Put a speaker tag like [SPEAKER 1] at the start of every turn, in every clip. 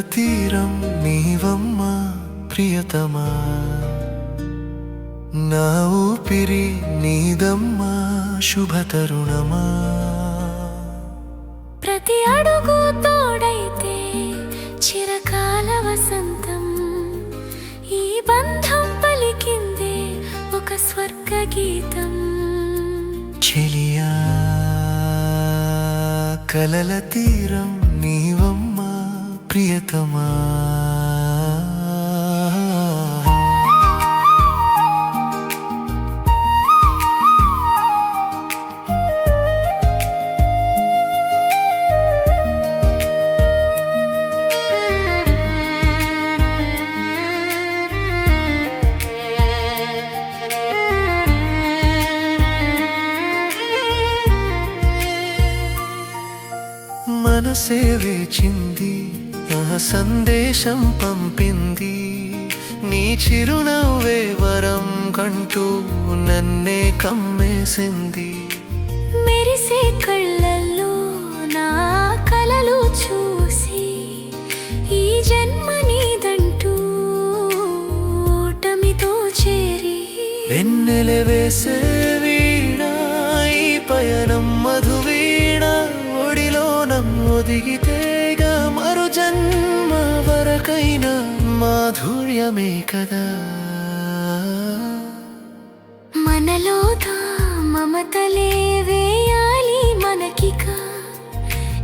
[SPEAKER 1] తీరం నీవమ్మా ప్రియతమా? నా ఊపిరి నీదమ్మా శుభతరుణమా?
[SPEAKER 2] ప్రతి అడుగు తోడైతే చిరకాల వసంతం. ఈ బంధం పలికిందే ఒక స్వర్గ గీతం
[SPEAKER 1] చెలియా కలల తీరం ప్రియతమా? మనసే వేచింది సందేశం పంపింది. నీ చిరునవ్వే వరం కంటూ నన్నే కమ్మేసింది.
[SPEAKER 2] మెరిసే కళ్ళల్లో నా కలలు చూసి ఈ జన్మ నీదంటూ ఓటమితో చేరి
[SPEAKER 1] వెన్నెల వేసే వీణ ఈ పయనం మధువీణ ఒడిలో నమ్మొదిగితేగా మాధుర్యమే కదా.
[SPEAKER 2] మనలోగా మమతలే వేయాలి మనకిక.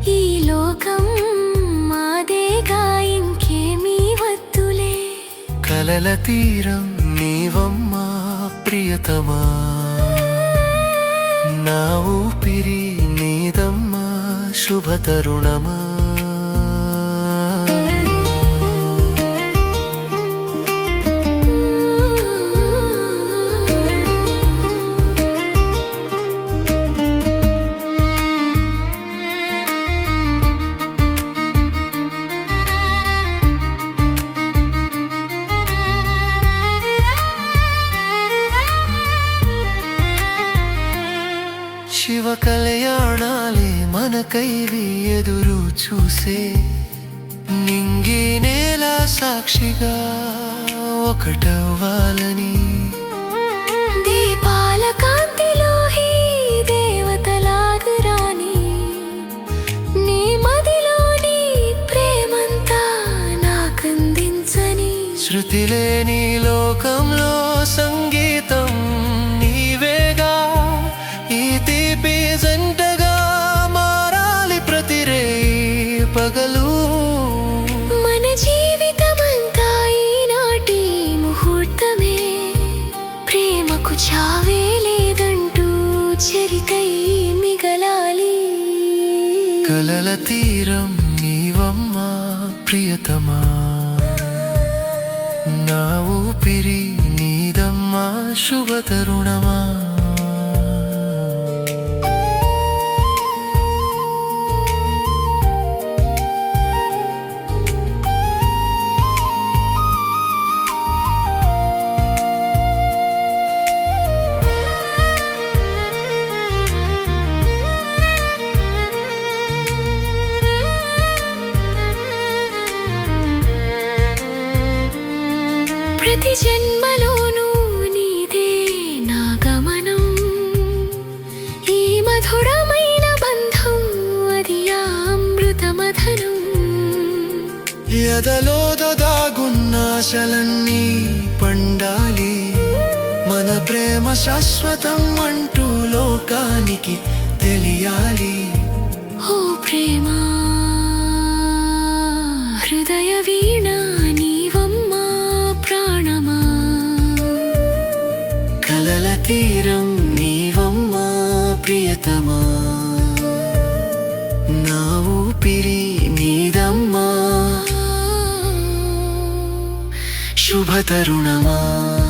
[SPEAKER 2] ఈ లోకం మాదేగా ఇంకేమీ వద్దులే
[SPEAKER 1] కలల తీరం నీవమ్మా ప్రియతమా. నా ఊపిరి నీదమ్మా శుభతరుణమా. శివ కళ్యాణాలే మనకైవి ఎదురు చూసే నింగి నేల సాక్షిగా ఒకటవ్వాలని.
[SPEAKER 2] దీపాల కాంతిలో దేవతలాగురాని నీ మదిలోని ప్రేమంతా నాకందించని.
[SPEAKER 1] శృతి లేని లోకంలో సంగీతం
[SPEAKER 2] ప్రేమకు చావే లేదంటూ చరితై మిగలాలి.
[SPEAKER 1] కలల తీరం నీవమ్మా ప్రియతమా? నా ఊపిరి నీదమ్మా శుభతరుణమా?
[SPEAKER 2] ప్రతి జన్మలోనూ నీదే నా గమనం. ఈ మధురమైన బంధం అది ఆ అమృతమథనం
[SPEAKER 1] ఎదలో దాగున్నాశలన్నీ పండాలి. మన ప్రేమ శాశ్వతం అంటూ లోకానికి తెలియాలి.
[SPEAKER 2] ఓ ప్రేమ హృదయ
[SPEAKER 1] ప్రియతమా? నా ఊపిరి నీదమ్మా. శుభతరుణమా?